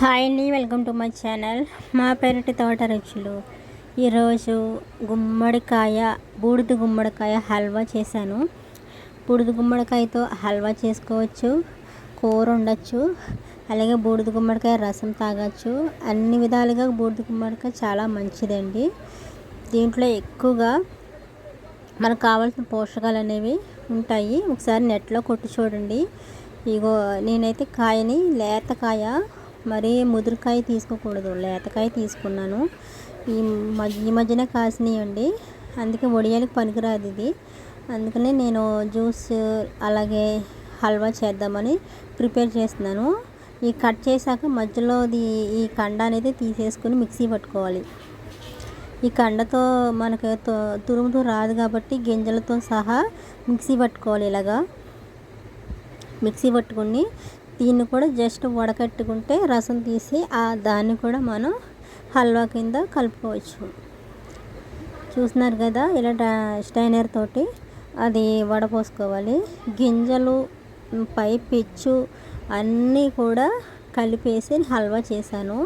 Hi అండి welcome to my channel. మా పెరటి తోట రుచులు. ఈరోజు గుమ్మడికాయ బూడిద గుమ్మడికాయ హల్వా చేశాను. బూడిద గుమ్మడికాయతో హల్వా చేసుకోవచ్చు కూర ఉండొచ్చు అలాగే బూడిద గుమ్మడికాయ రసం తాగొచ్చు. అన్ని విధాలుగా బూడిద గుమ్మడికాయ చాలా మంచిదండి. దీంట్లో ఎక్కువగా మనకు కావాల్సిన పోషకాలు అనేవి ఉంటాయి. ఒకసారి నెట్లో కొట్టి చూడండి. ఇగో నేనైతే కాయని లేత కాయ మరీ ముదురుకాయ తీసుకోకూడదు లేతకాయ తీసుకున్నాను. ఈ మధ్య ఈ మధ్యనే కాసినాయండి. అందుకే వడియాలకు పనికిరాదు ఇది. అందుకనే నేను జ్యూస్ అలాగే హల్వా చేద్దామని ప్రిపేర్ చేస్తున్నాను. ఈ కట్ చేశాక మధ్యలోది ఈ కండ అనేది తీసేసుకుని మిక్సీ పట్టుకోవాలి. ఈ కండతో మనకు తురుముతూ రాదు కాబట్టి గింజలతో సహా మిక్సీ పట్టుకోవాలి ఇలాగా. మిక్సీ పట్టుకుని దీన్ని కూడా జస్ట్ వడకట్టుకుంటే రసం తీసి ఆ దాన్ని కూడా మనం హల్వా కింద కలుపుకోవచ్చు. చూస్తున్నారు కదా ఇలా స్టైనర్ తోటి అది వడపోసుకోవాలి. గింజలు పై పిచ్చు అన్నీ కూడా కలిపేసి హల్వా చేశాను.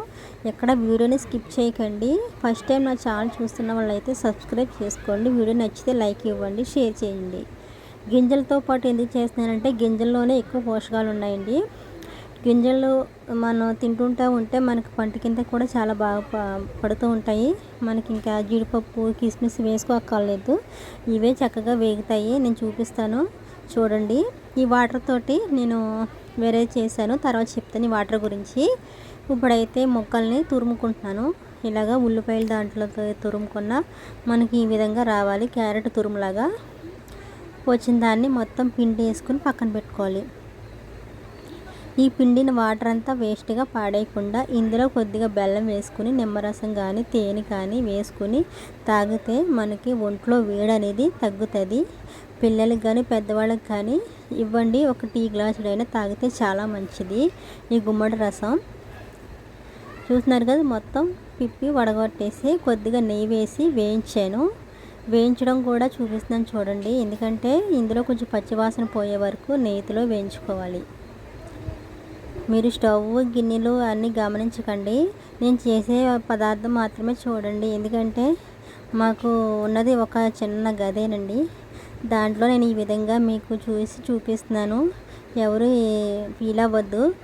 ఎక్కడ వీడియోని స్కిప్ చేయకండి. ఫస్ట్ టైం నా ఛానల్ చూస్తున్న వాళ్ళైతే సబ్స్క్రైబ్ చేసుకోండి. వీడియో నచ్చితే లైక్ ఇవ్వండి షేర్ చేయండి. గింజలతో పాటు ఎందుకు చేస్తున్నానంటే గింజల్లోనే ఎక్కువ పోషకాలు ఉన్నాయండి. గింజలు మనం తింటుంటా ఉంటే మనకి పంట కింద కూడా చాలా బాగా పడుతూ ఉంటాయి. మనకి ఇంకా జీడిపప్పు కిస్మిస్ వేసుకోక్కర్లేదు. ఇవే చక్కగా వేగుతాయి. నేను చూపిస్తాను. చూడండి. ఈ వాటర్ తోటి నేను వేరే చేశాను. తర్వాత చెప్తాను ఈ వాటర్ గురించి. ఇప్పుడైతే మొక్కల్ని తురుముకుంటున్నాను. ఇలాగా ఉల్లిపాయలు దాంట్లో తురుముకున్న మనకి ఈ విధంగా రావాలి. క్యారెట్ తురుములాగా. వచ్చిన దాన్ని మొత్తం పిండి వేసుకుని పక్కన పెట్టుకోవాలి. ఈ పిండిన వాటర్ అంతా వేస్ట్గా పాడేయకుండా ఇందులో కొద్దిగా బెల్లం వేసుకుని నిమ్మరసం కానీ తేనె కానీ వేసుకుని తాగితే మనకి ఒంట్లో వేడి అనేది తగ్గుతుంది. పిల్లలకి కానీ పెద్దవాళ్ళకి కానీ ఇవ్వండి. ఒక టీ గ్లాసుడైనా తాగితే చాలా మంచిది. ఈ గుమ్మడి రసం. చూస్తున్నారు కదా మొత్తం పిప్పి వడగొట్టేసి కొద్దిగా నెయ్యి వేసి వేయించాను. వేయించడం కూడా చూపిస్తున్నాను చూడండి. ఎందుకంటే ఇందులో కొంచెం పచ్చివాసన పోయే వరకు నెయ్యిలో వేయించుకోవాలి. మీరు స్టవ్ గిన్నెలు అన్నీ గమనించకండి. నేను చేసే పదార్థం మాత్రమే చూడండి. ఎందుకంటే మాకు ఉన్నది ఒక చిన్న గదేనండి. దాంట్లో నేను ఈ విధంగా మీకు చూసి చూపిస్తున్నాను. ఎవరు ఫీల్ అవ్వద్దు.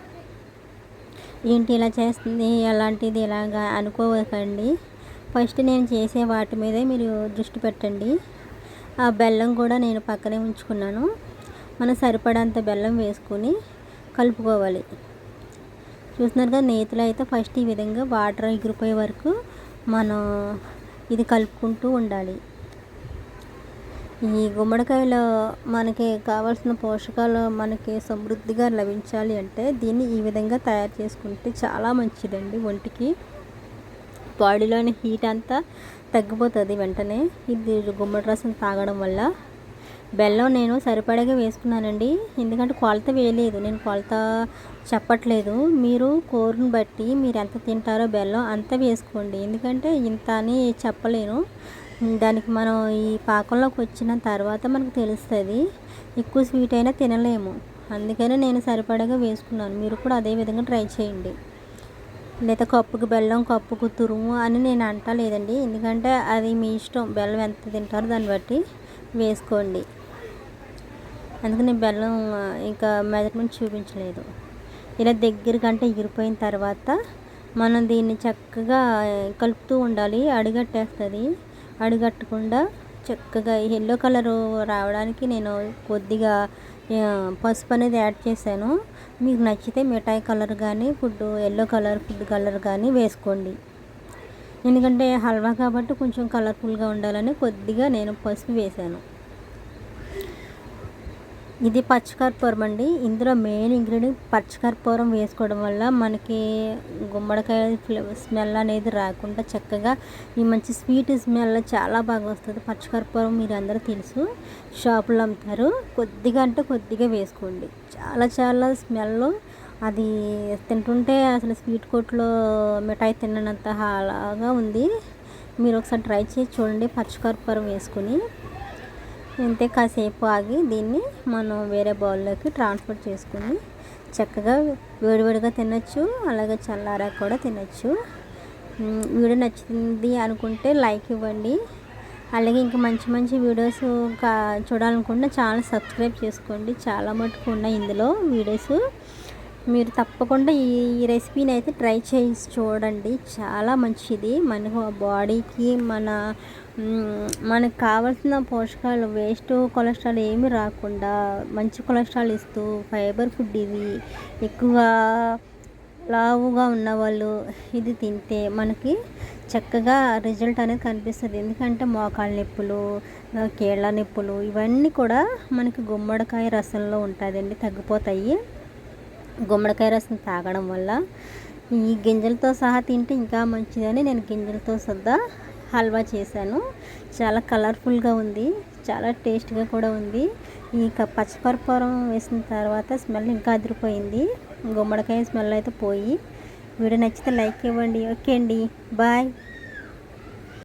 ఏంటి ఇలా చేస్తుంది? అలాంటిది ఇలాగా అనుకోకండి. ఫస్ట్ నేను చేసే వాటి మీదే మీరు దృష్టి పెట్టండి. ఆ బెల్లం కూడా నేను పక్కనే ఉంచుకున్నాను. మనం సరిపడంత బెల్లం వేసుకొని కలుపుకోవాలి. చూస్తున్నారు కదా నేతిలో అయితే ఫస్ట్ ఈ విధంగా వాటర్ ఎగిరిపోయే వరకు మనం ఇది కలుపుకుంటూ ఉండాలి. ఈ గుమ్మడికాయలో మనకి కావాల్సిన పోషకాలు మనకి సమృద్ధిగా లభించాలి అంటే దీన్ని ఈ విధంగా తయారు చేసుకుంటే చాలా మంచిదండి ఒంటికి. బాడీలోని హీట్ అంతా తగ్గిపోతుంది వెంటనే. ఇది గుమ్మడి రసం తాగడం వల్ల బెల్లం నేను సరిపడగా వేసుకున్నానండి. ఎందుకంటే కొలత వేయలేదు. నేను కొలత చెప్పట్లేదు. మీరు కూరను బట్టి మీరు ఎంత తింటారో బెల్లం అంత వేసుకోండి. ఎందుకంటే ఇంత అని చెప్పలేను. దానికి మనం ఈ పాకంలోకి వచ్చిన తర్వాత మనకు తెలుస్తుంది. ఎక్కువ స్వీట్ అయినా తినలేము. అందుకనే నేను సరిపడగా వేసుకున్నాను. మీరు కూడా అదే విధంగా ట్రై చేయండి. లేదా కప్పుకి బెల్లం కప్పుకు తురుము అని నేను అంటలేదండి. ఎందుకంటే అది మీ ఇష్టం. బెల్లం ఎంత తింటారో దాన్ని బట్టి వేసుకోండి. అందుకని బెల్లం ఇంకా మెజర్మెంట్ చూపించలేదు. ఇలా దగ్గరకంటే ఎగిరిపోయిన తర్వాత మనం దీన్ని చక్కగా కలుపుతూ ఉండాలి. అడిగట్టేస్తుంది. అడిగట్టకుండా చక్కగా ఎల్లో కలర్ రావడానికి నేను కొద్దిగా పసుపు అనేది యాడ్ చేశాను. మీకు నచ్చితే మిఠాయి కలర్ కానీ food yellow colour food colour కానీ వేసుకోండి. ఎందుకంటే హల్వా కాబట్టి కొంచెం కలర్ఫుల్గా ఉండాలని కొద్దిగా నేను పసుపు వేశాను. ఇది పచ్చికర్పూరం అండి. ఇందులో మెయిన్ ఇంగ్రీడియంట్ పచ్చికర్పూరం వేసుకోవడం వల్ల మనకి గుమ్మడికాయ స్మెల్ అనేది రాకుండా చక్కగా ఈ మంచి స్వీట్ స్మెల్ చాలా బాగా వస్తుంది. పచ్చికర్పూరం మీరు అందరూ తెలుసు. షాపులో అమ్ముతారు. కొద్దిగా అంటే కొద్దిగా వేసుకోండి. చాలా చాలా స్మెల్ అది తింటుంటే అసలు స్వీట్ కోట్లో మిఠాయి తిన్ననంత అలాగా ఉంది. మీరు ఒకసారి ట్రై చేసి చూడండి. పచ్చికర్పూరం వేసుకుని ఇంతే కాసేపు ఆగి దీన్ని మనం వేరే బౌల్లోకి ట్రాన్స్ఫర్ చేసుకుని చక్కగా వేడివేడిగా తినచ్చు అలాగే చల్లారా కూడా తినచ్చు. వీడియో నచ్చింది అనుకుంటే లైక్ ఇవ్వండి. అలాగే ఇంకా మంచి మంచి వీడియోస్ చూడాలనుకుంటే ఛానల్ సబ్స్క్రైబ్ చేసుకోండి. చాలా మటుకు ఉన్నాయి ఇందులో వీడియోస్. మీరు తప్పకుండా ఈ రెసిపీని అయితే ట్రై చేసి చూడండి. చాలా మంచిది. మన బాడీకి మన మనకు కావాల్సిన పోషకాలు వేస్ట్ కొలెస్ట్రాల్ ఏమి రాకుండా మంచి కొలెస్ట్రాల్ ఇస్తూ ఫైబర్ ఫుడ్ ఇది ఎక్కువగా లావుగా ఉన్నవాళ్ళు ఇది తింటే మనకి చక్కగా రిజల్ట్ అనేది కనిపిస్తుంది. ఎందుకంటే మోకాళ్ళ నొప్పులు కేళ్ళ కీళ్ళ నొప్పులు ఇవన్నీ కూడా మనకి గుమ్మడికాయ రసంలో ఉంటుందండి తగ్గిపోతాయి. గుమ్మడికాయ రసం తాగడం వల్ల ఈ గింజలతో సహా తింటే ఇంకా మంచిదని నేను గింజలతో సద్దా హల్వా చేశాను. చాలా కలర్ఫుల్గా ఉంది చాలా టేస్ట్గా కూడా ఉంది. ఈ క- వేసిన తర్వాత స్మెల్ ఇంకా అదిరిపోయింది. గుమ్మడికాయ స్మెల్ అయితే పోయి. వీడియో నచ్చితే లైక్ ఇవ్వండి. ఓకే అండి. బాయ్.